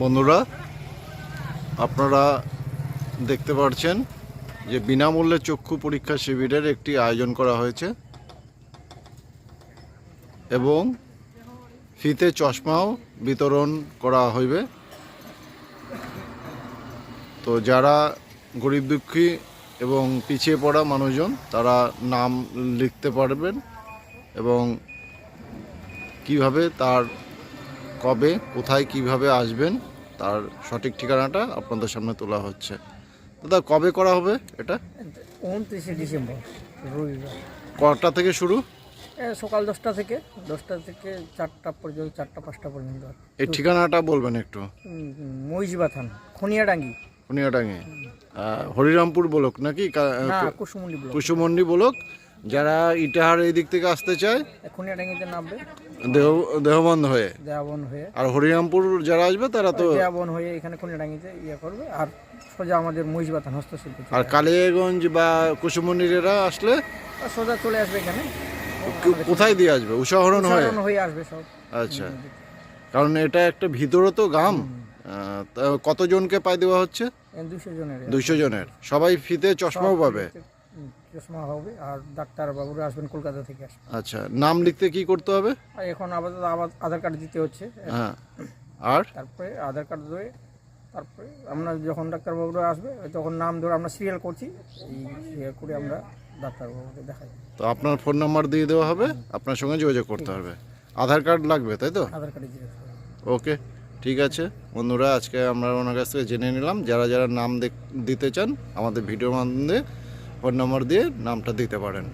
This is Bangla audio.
বন্ধুরা, আপনারা দেখতে পাচ্ছেন যে বিনামূল্যে চক্ষু পরীক্ষা শিবিরের একটি আয়োজন করা হয়েছে এবং ফিতে চশমাও বিতরণ করা হইবে। তো যারা গরিব দুঃখী এবং পিছিয়ে পড়া মানুষজন, তারা নাম লিখতে পারবেন এবং কীভাবে তার কবে কোথায় কীভাবে আসবেন তার সঠিক ঠিকানাটা আপনাদের সামনে তোলা হচ্ছে। দাদা কবে করা হবে এটা? উনত্রিশে ডিসেম্বর রবিবার। কটা থেকে শুরু? সকাল দশটা থেকে দশটা থেকে চারটা পর্যন্ত চারটা পাঁচটা পর্যন্ত। এই ঠিকানাটা বলবেন একটু। মহিষবা থান খনিয়াডাঙ্গি। হরিরামপুর বলক নাকি? কুসুমুন্ডি ব্লক। কুসুমন্ডি বলক। যারা ইটাহার এই দিক থেকে আসতে চায় খনিয়াডাঙ্গিতে নামবে। দেহ দেহবন্ধ হয়ে। দেয়াবন হয়ে। আর হরিরামপুর যারা আসবে তারা তো দেয়াবন হয়ে এখানে খনিয়াডাঙ্গিতে ইয়ে করবে। আর সোজা আমাদের মহিষবা থান হস্তশিল্প আর কালিয়াগঞ্জ বা কুসুমন্ডির আসলে সোজা চলে আসবে এখানে। কোথায় দিয়ে আসবে? উষাহরণ হয়ে? হয়ে আসবে সব। আচ্ছা। কারণ এটা একটা ভিতরে তো তা কতজনকে পাই দেওয়া হচ্ছে? দুশো জনের। দুইশো জনের। সবাই ফিতে চশমাও পাবে। চশমা হবে আর ডাক্তার বাবুরা আসবেন কলকাতা থেকে আসবেন। আচ্ছা নাম লিখতে কি করতে হবে? আর এখন আপাতত আবার আধার কার্ড দিতে হচ্ছে। হ্যাঁ আর? তারপরে আধার কার্ড ধরে তারপরে আমরা যখন ডাক্তারবাবুরা আসবে তখন নাম ধরে আমরা সিরিয়াল করছি এই সিরিয়াল করে আমরা ডাক্তারবাবুকে দেখাই। তো আপনার ফোন নাম্বার দিয়ে দেওয়া হবে আপনার সঙ্গে যোগাযোগ করতে হবে। আধার কার্ড লাগবে তাই তো? আধার কার্ডে জিজ্ঞেস ওকে ঠিক আছে। বন্ধুরা আজকে আমরা ওনার কাছ থেকে জেনে নিলাম যারা যারা নাম দিতে চান আমাদের ভিডিওর মাধ্যমে ফোন নম্বর দিয়ে নামটা দিতে পারেন।